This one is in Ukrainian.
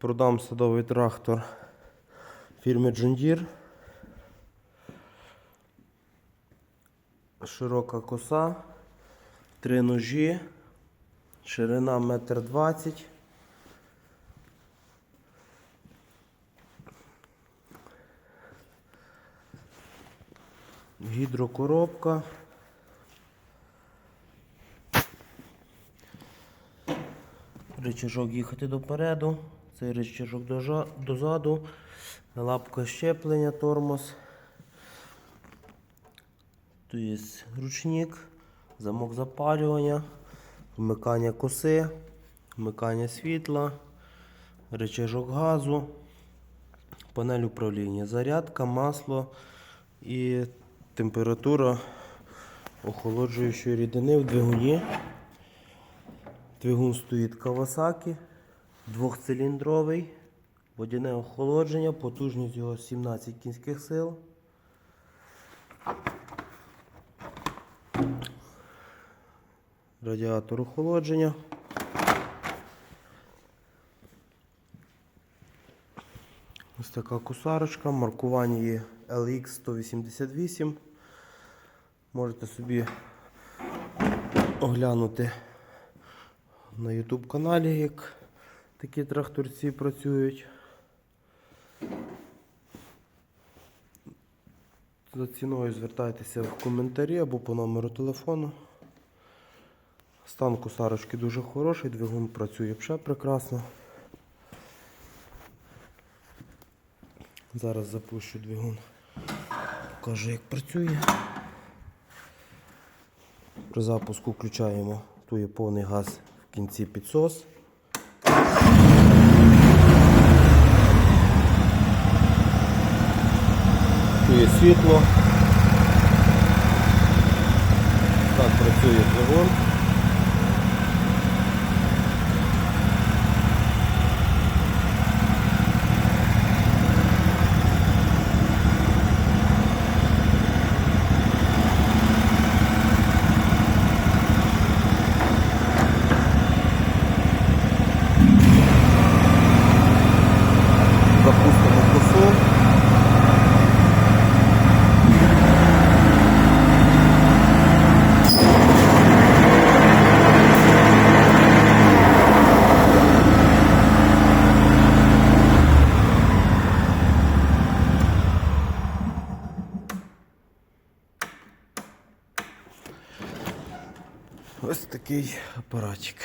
Продам садовий трактор фірми Deere. Широка коса, три ножі, ширина метр двадцять. Гідрокоробка. Рычажок їхати допереду, цей рычажок дозаду, лапка щеплення, тормоз. Тут ручник, замок запалювання, вмикання коси, вмикання світла, рычажок газу, панель управління, зарядка, масло і температура охолоджуючої рідини в двигуні. Двигун стоїть Kawasaki, двохциліндровий, водяне охолодження, потужність його 17 кінських сил. Радіатор охолодження. Ось така кусарочка, маркування є LX 188. Можете собі оглянути на YouTube каналі, як такі тракторці працюють. За ціною звертайтеся в коментарі або по номеру телефону. Стан косарочки дуже хороший, двигун працює ще прекрасно. Зараз запущу двигун, покажу як працює. При запуску включаємо, тут є повний газ в кінці підсос. Тут є світло. Так працює двигун. Ось такий апаратик.